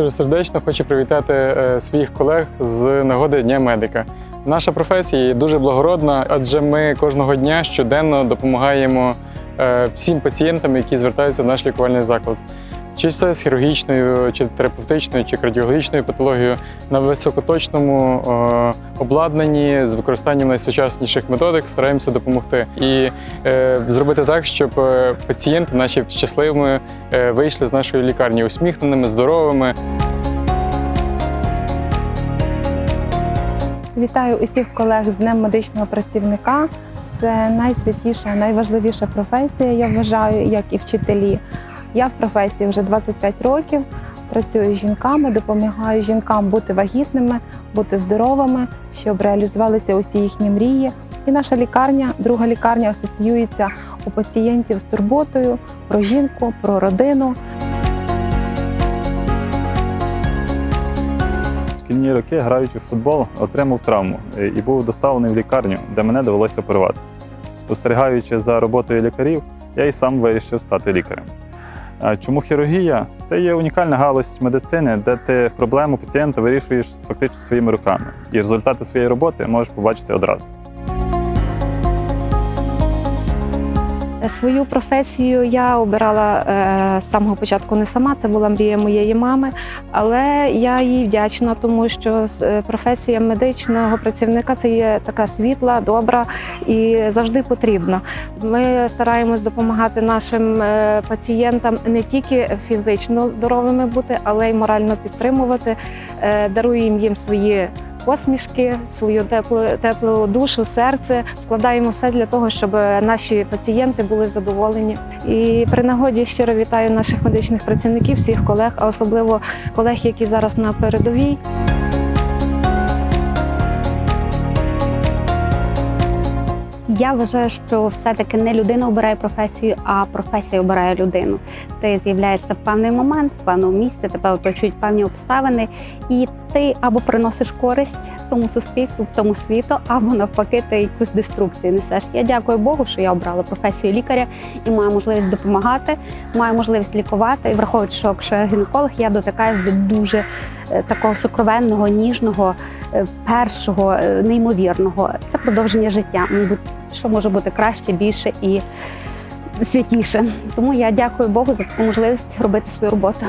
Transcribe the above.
щиросердечно хочу привітати е, своїх колег з нагоди Дня медика. Наша професія є дуже благородна, адже ми кожного дня щоденно допомагаємо е, всім пацієнтам, які звертаються в наш лікувальний заклад. Чи це з хірургічною, чи терапевтичною, чи кардіологічною патологією на високоточному е, обладнанні з використанням найсучасніших методик стараємося допомогти і е, зробити так, щоб е, пацієнти наші щасливими вийшли з нашої лікарні усміхненими, здоровими. Вітаю усіх колег з Днем медичного працівника. Це найсвятіша, найважливіша професія, я вважаю, як і вчителі. Я в професії вже 25 років. Працюю з жінками, допомагаю жінкам бути вагітними, бути здоровими, щоб реалізувалися усі їхні мрії. І наша лікарня, друга лікарня, асоціюється у пацієнтів з турботою про жінку, про родину. Шкільні роки, граючи в футбол, отримав травму і був доставлений в лікарню, де мене довелося оперувати. Спостерігаючи за роботою лікарів, я і сам вирішив стати лікарем. Чому хірургія? Це є унікальна галузь медицини, де ти проблему пацієнта вирішуєш фактично своїми руками. І результати своєї роботи можеш побачити одразу. Свою професію я обирала е, з самого початку не сама, це була мрія моєї мами, але я їй вдячна, тому що е, професія медичного працівника це є така світла, добра і завжди потрібна. Ми стараємось допомагати нашим е, пацієнтам не тільки фізично здоровими бути, але й морально підтримувати. Даруємо їм свої посмішки, свою теплу, теплу душу, серце. Вкладаємо все для того, щоб наші пацієнти були задоволені. І при нагоді щиро вітаю наших медичних працівників, всіх колег, а особливо колег, які зараз на передовій. Я вважаю, що все-таки не людина обирає професію, а професія обирає людину. Ти з'являєшся в певний момент, в певному місці, тебе оточують певні обставини, і ти або приносиш користь тому суспільству, тому світу, або навпаки, ти якусь деструкцію несеш. Я дякую Богу, що я обрала професію лікаря і маю можливість допомагати, маю можливість лікувати. І враховуючи, що якщо я гінеколог, я дотикаюсь до дуже е, такого сокровенного, ніжного, першого, е, неймовірного. Це продовження життя. Мабуть, що може бути краще, більше і святіше. Тому я дякую Богу за таку можливість робити свою роботу.